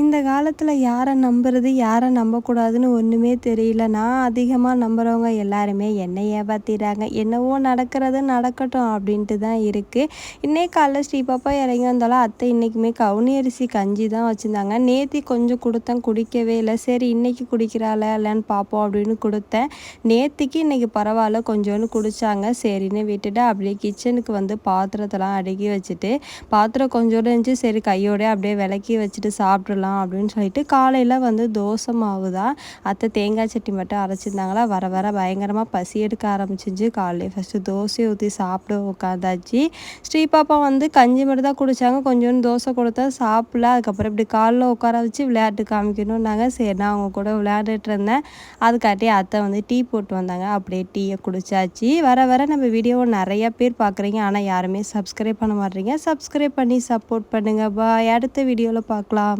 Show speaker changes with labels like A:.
A: இந்த காலத்தில் யாரை நம்புறது யாரை நம்பக்கூடாதுன்னு ஒன்றுமே தெரியல. நான் அதிகமாக நம்புகிறவங்க எல்லாருமே என்னை ஏமாத்திடுறாங்க என்னவோ நடக்கிறது நடக்கட்டும் அப்படின்ட்டு தான் இருக்குது இன்னைக்கு காலைல ஸ்ரீ பாப்பா இறங்கி வந்தாலும் அத்தை இன்றைக்குமே கவுனி அரிசி கஞ்சி தான் வச்சுருந்தாங்க. நேத்தி கொஞ்சம் கொடுத்தேன் குடிக்கவே இல்லை. சரி இன்றைக்கி குடிக்கிறாள இல்லைன்னு பார்ப்போம் அப்படின்னு கொடுத்தேன். நேத்திக்கு இன்றைக்கி பரவாயில்ல கொஞ்சோன்னு குடித்தாங்க சரின்னு விட்டுட்டு அப்படியே கிச்சனுக்கு வந்து பாத்திரத்தெல்லாம் அடுக்கி வச்சுட்டு பாத்திரம் கொஞ்சோண்டு இருந்துச்சு. சரி கையோடய அப்படியே விளக்கி வச்சுட்டு சாப்பிட்றலாம் சாப்பிட்லாம் அப்படின்னு சொல்லிட்டு காலையில் வந்து தோசை மாவு தான். அத்தை தேங்காய் சட்னி மட்டும் அரைச்சிருந்தாங்களா? வர வர பயங்கரமாக பசி எடுக்க ஆரம்பிச்சிச்சு காலையில் ஃபஸ்ட்டு தோசை ஊற்றி சாப்பிட உட்காந்தாச்சு ஸ்ரீ பாப்பா வந்து கஞ்சி மட்டும் தான் குடித்தாங்க கொஞ்சோண்டு தோசை கொடுத்தா சாப்பிடல. அதுக்கப்புறம் இப்படி காலில் உட்கார வச்சு விளையாட்டு காமிக்கணும்னாங்க. சரி நான் அவங்க கூட விளையாண்டுட்டு இருந்தேன். அதுக்காட்டி அத்தை வந்து டீ போட்டு வந்தாங்க. அப்படியே டீயை குடிச்சாச்சு. வர வர நம்ம வீடியோவை நிறைய பேர் பார்க்குறீங்க ஆனால் யாருமே சப்ஸ்கிரைப் பண்ண மாட்டீங்க சப்ஸ்கிரைப் பண்ணி சப்போர்ட் பண்ணுங்கள் பாய் அடுத்த வீடியோவில் பார்க்கலாம்